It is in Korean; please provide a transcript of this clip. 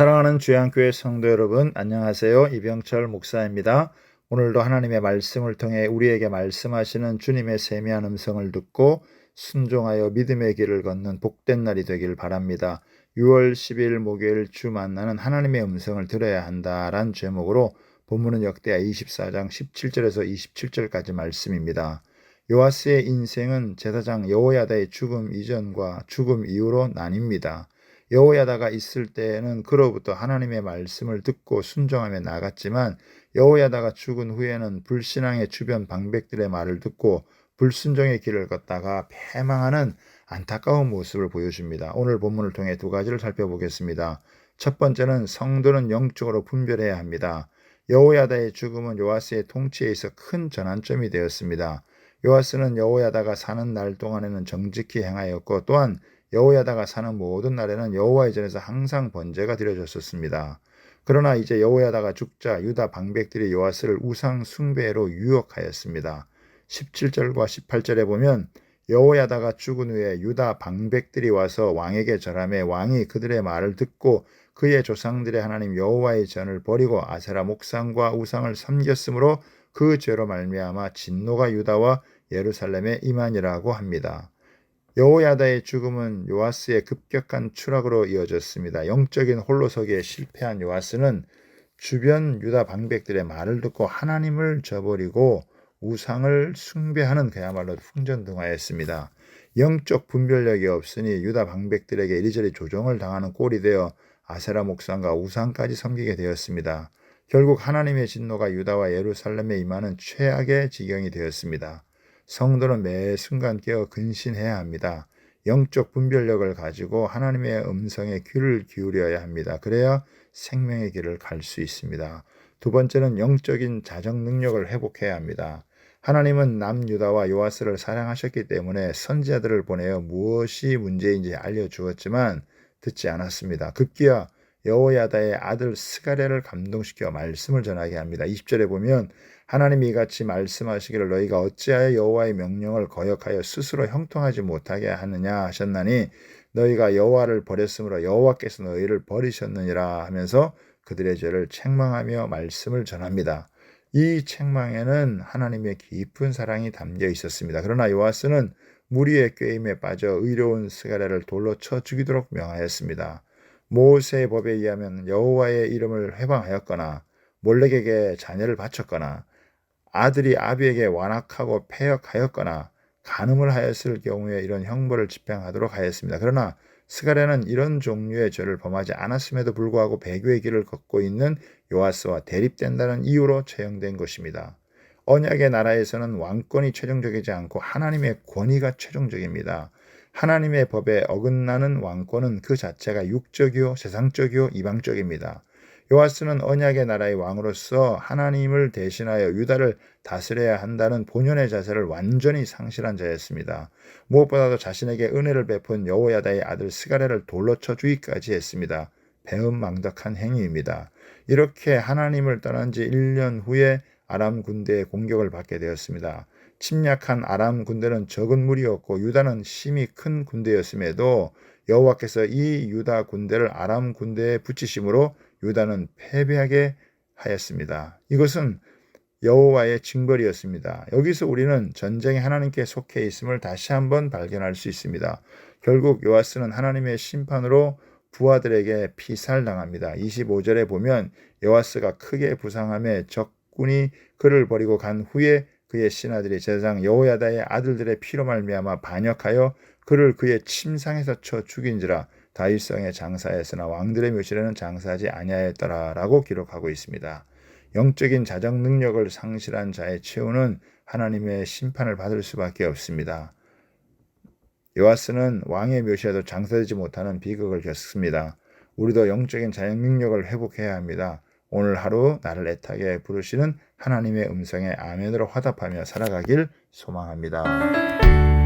사랑하는 주양교회 성도 여러분, 안녕하세요. 이병철 목사입니다. 오늘도 하나님의 말씀을 통해 우리에게 말씀하시는 주님의 세미한 음성을 듣고 순종하여 믿음의 길을 걷는 복된 날이 되길 바랍니다. 6월 10일 목요일 주 만나는 하나님의 음성을 들어야 한다란 제목으로 본문은 역대하 24장 17절에서 27절까지 말씀입니다. 요아스의 인생은 제사장 여호야다의 죽음 이전과 죽음 이후로 나뉩니다. 여호야다가 있을 때에는 그로부터 하나님의 말씀을 듣고 순종하며 나갔지만 여호야다가 죽은 후에는 불신앙의 주변 방백들의 말을 듣고 불순종의 길을 걷다가 패망하는 안타까운 모습을 보여줍니다. 오늘 본문을 통해 두 가지를 살펴보겠습니다. 첫 번째는 성도는 영적으로 분별해야 합니다. 여호야다의 죽음은 요아스의 통치에 있어 큰 전환점이 되었습니다. 요아스는 여호야다가 사는 날 동안에는 정직히 행하였고 또한 여호야다가 사는 모든 날에는 여호와의 전에서 항상 번제가 드려졌었습니다. 그러나 이제 여호야다가 죽자 유다 방백들이 요아스를 우상 숭배로 유혹하였습니다. 17절과 18절에 보면 여호야다가 죽은 후에 유다 방백들이 와서 왕에게 절함에 왕이 그들의 말을 듣고 그의 조상들의 하나님 여호와의 전을 버리고 아세라 목상과 우상을 섬겼으므로 그 죄로 말미암아 진노가 유다와 예루살렘에 임하니라고 합니다. 여호야다의 죽음은 요아스의 급격한 추락으로 이어졌습니다. 영적인 홀로서기에 실패한 요아스는 주변 유다 방백들의 말을 듣고 하나님을 저버리고 우상을 숭배하는 그야말로 풍전등화했습니다. 영적 분별력이 없으니 유다 방백들에게 이리저리 조종을 당하는 꼴이 되어 아세라 목상과 우상까지 섬기게 되었습니다. 결국 하나님의 진노가 유다와 예루살렘에 임하는 최악의 지경이 되었습니다. 성도는 매 순간 깨어 근신해야 합니다. 영적 분별력을 가지고 하나님의 음성에 귀를 기울여야 합니다. 그래야 생명의 길을 갈 수 있습니다. 두 번째는 영적인 자정 능력을 회복해야 합니다. 하나님은 남유다와 요아스를 사랑하셨기 때문에 선지자들을 보내어 무엇이 문제인지 알려주었지만 듣지 않았습니다. 급기야 여호야다의 아들 스가랴를 감동시켜 말씀을 전하게 합니다. 20절에 보면 하나님이 이같이 말씀하시기를 너희가 어찌하여 여호와의 명령을 거역하여 스스로 형통하지 못하게 하느냐 하셨나니 너희가 여호와를 버렸으므로 여호와께서 너희를 버리셨느니라 하면서 그들의 죄를 책망하며 말씀을 전합니다. 이 책망에는 하나님의 깊은 사랑이 담겨 있었습니다. 그러나 요아스는 무리의 꾀임에 빠져 의로운 스가랴를 돌로 쳐 죽이도록 명하였습니다. 모세의 법에 의하면 여호와의 이름을 회방하였거나 몰렉에게 자녀를 바쳤거나 아들이 아비에게 완악하고 폐역하였거나 간음을 하였을 경우에 이런 형벌을 집행하도록 하였습니다. 그러나 스가랴는 이런 종류의 죄를 범하지 않았음에도 불구하고 배교의 길을 걷고 있는 요아스와 대립된다는 이유로 처형된 것입니다. 언약의 나라에서는 왕권이 최종적이지 않고 하나님의 권위가 최종적입니다. 하나님의 법에 어긋나는 왕권은 그 자체가 육적이요, 세상적이요, 이방적입니다. 요아스는 언약의 나라의 왕으로서 하나님을 대신하여 유다를 다스려야 한다는 본연의 자세를 완전히 상실한 자였습니다. 무엇보다도 자신에게 은혜를 베푼 여호야다의 아들 스가랴를 돌로 쳐 주기까지 했습니다. 배은망덕한 행위입니다. 이렇게 하나님을 떠난 지 1년 후에 아람 군대의 공격을 받게 되었습니다. 침략한 아람 군대는 적은 무리였고 유다는 심히 큰 군대였음에도 여호와께서 이 유다 군대를 아람 군대에 붙이심으로 유다는 패배하게 하였습니다. 이것은 여호와의 징벌이었습니다. 여기서 우리는 전쟁에 하나님께 속해 있음을 다시 한번 발견할 수 있습니다. 결국 요아스는 하나님의 심판으로 부하들에게 피살당합니다. 25절에 보면 요아스가 크게 부상함에 적 군이 그를 버리고 간 후에 그의 신하들이 제사장 여호야다의 아들들의 피로 말미암아 반역하여 그를 그의 침상에서 쳐 죽인지라 다윗성의 장사했으나 왕들의 묘실에는 장사하지 아니하였더라라고 기록하고 있습니다. 영적인 자정 능력을 상실한 자의 최후는 하나님의 심판을 받을 수밖에 없습니다. 요아스는 왕의 묘시에도 장사되지 못하는 비극을 겪습니다. 우리도 영적인 자정 능력을 회복해야 합니다. 오늘 하루 나를 애타게 부르시는 하나님의 음성에 아멘으로 화답하며 살아가길 소망합니다.